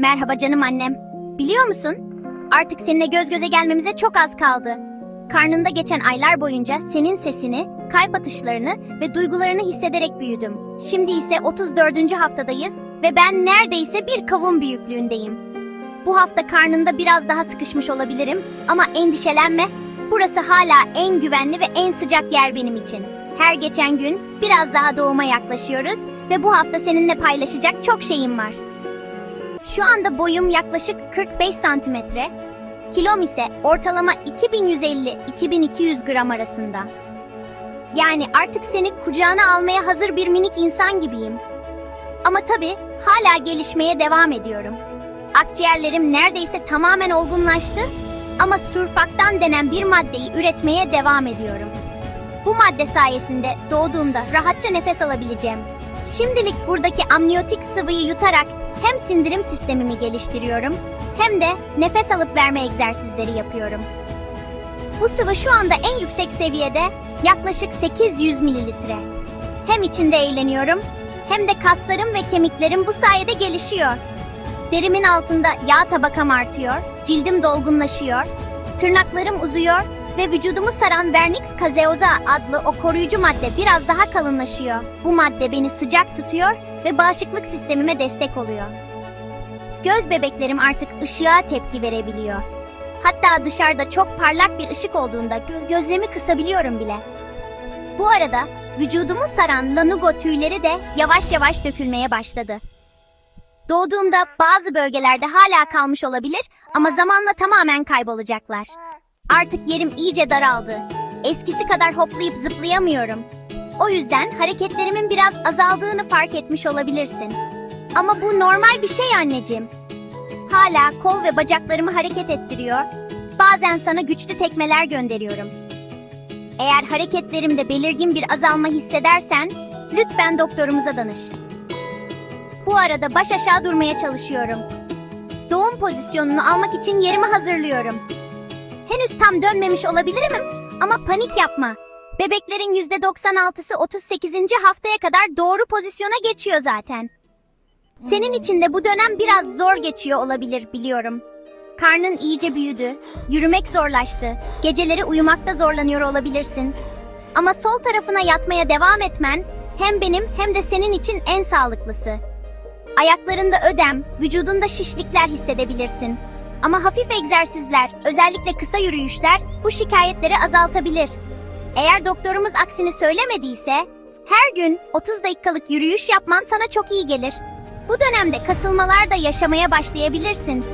Merhaba canım annem. Biliyor musun? Artık seninle göz göze gelmemize çok az kaldı. Karnında geçen aylar boyunca senin sesini, kalp atışlarını ve duygularını hissederek büyüdüm. Şimdi ise 34. haftadayız ve ben neredeyse bir kavun büyüklüğündeyim. Bu hafta karnında biraz daha sıkışmış olabilirim ama endişelenme. Burası hala en güvenli ve en sıcak yer benim için. Her geçen gün biraz daha doğuma yaklaşıyoruz ve bu hafta seninle paylaşacak çok şeyim var. Şu anda boyum yaklaşık 45 santimetre, kilom ise ortalama 2150-2200 gram arasında. Yani artık seni kucağına almaya hazır bir minik insan gibiyim. Ama tabii hala gelişmeye devam ediyorum. Akciğerlerim neredeyse tamamen olgunlaştı ama sürfaktan denen bir maddeyi üretmeye devam ediyorum. Bu madde sayesinde doğduğumda rahatça nefes alabileceğim. Şimdilik buradaki amniyotik sıvıyı yutarak hem sindirim sistemimi geliştiriyorum hem de nefes alıp verme egzersizleri yapıyorum. Bu sıvı şu anda en yüksek seviyede yaklaşık 800 mililitre. Hem içinde eğleniyorum hem de kaslarım ve kemiklerim bu sayede gelişiyor. Derimin altında yağ tabakam artıyor, cildim dolgunlaşıyor, tırnaklarım uzuyor ve vücudumu saran Vernix caseosa adlı o koruyucu madde biraz daha kalınlaşıyor. Bu madde beni sıcak tutuyor ve bağışıklık sistemime destek oluyor. Göz bebeklerim artık ışığa tepki verebiliyor. Hatta dışarıda çok parlak bir ışık olduğunda göz gözlerimi kısabiliyorum bile. Bu arada vücudumu saran lanugo tüyleri de yavaş yavaş dökülmeye başladı. Doğduğumda bazı bölgelerde hala kalmış olabilir ama zamanla tamamen kaybolacaklar. Artık yerim iyice daraldı. Eskisi kadar hoplayıp zıplayamıyorum. O yüzden hareketlerimin biraz azaldığını fark etmiş olabilirsin. Ama bu normal bir şey anneciğim. Hala kol ve bacaklarımı hareket ettiriyor. Bazen sana güçlü tekmeler gönderiyorum. Eğer hareketlerimde belirgin bir azalma hissedersen lütfen doktorumuza danış. Bu arada baş aşağı durmaya çalışıyorum. Doğum pozisyonunu almak için yerimi hazırlıyorum. Henüz tam dönmemiş olabilirim ama panik yapma. Bebeklerin %96'sı 38. haftaya kadar doğru pozisyona geçiyor zaten. Senin için de bu dönem biraz zor geçiyor olabilir biliyorum. Karnın iyice büyüdü, yürümek zorlaştı, geceleri uyumakta zorlanıyor olabilirsin. Ama sol tarafına yatmaya devam etmen hem benim hem de senin için en sağlıklısı. Ayaklarında ödem, vücudunda şişlikler hissedebilirsin. Ama hafif egzersizler, özellikle kısa yürüyüşler bu şikayetleri azaltabilir. Eğer doktorumuz aksini söylemediyse, her gün 30 dakikalık yürüyüş yapman sana çok iyi gelir. Bu dönemde kasılmalar da yaşamaya başlayabilirsin.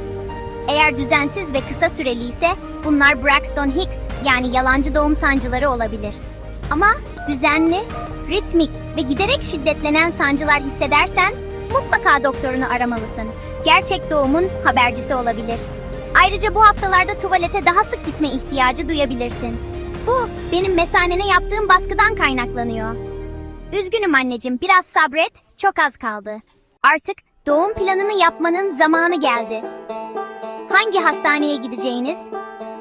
Eğer düzensiz ve kısa süreli ise bunlar Braxton Hicks yani yalancı doğum sancıları olabilir. Ama düzenli, ritmik ve giderek şiddetlenen sancılar hissedersen mutlaka doktorunu aramalısın. Gerçek doğumun habercisi olabilir. Ayrıca bu haftalarda tuvalete daha sık gitme ihtiyacı duyabilirsin. Bu benim mesanene yaptığım baskıdan kaynaklanıyor. Üzgünüm anneciğim, biraz sabret, çok az kaldı. Artık doğum planını yapmanın zamanı geldi. Hangi hastaneye gideceğiniz,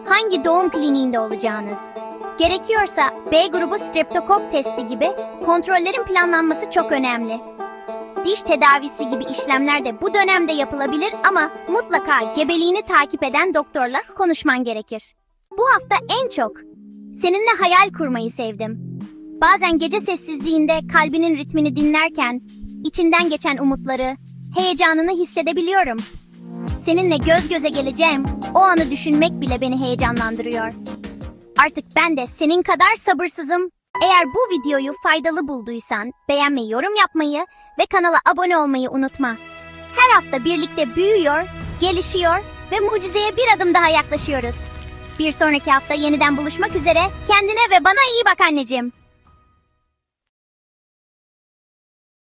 hangi doğum kliniğinde olacağınız, gerekiyorsa B grubu streptokok testi gibi kontrollerin planlanması çok önemli. Diş tedavisi gibi işlemler de bu dönemde yapılabilir ama mutlaka gebeliğini takip eden doktorla konuşman gerekir. Bu hafta en çok seninle hayal kurmayı sevdim. Bazen gece sessizliğinde kalbinin ritmini dinlerken içinden geçen umutları, heyecanını hissedebiliyorum. Seninle göz göze geleceğim, o anı düşünmek bile beni heyecanlandırıyor. Artık ben de senin kadar sabırsızım. Eğer bu videoyu faydalı bulduysan beğenmeyi, yorum yapmayı ve kanala abone olmayı unutma. Her hafta birlikte büyüyor, gelişiyor ve mucizeye bir adım daha yaklaşıyoruz. Bir sonraki hafta yeniden buluşmak üzere. Kendine ve bana iyi bak anneciğim.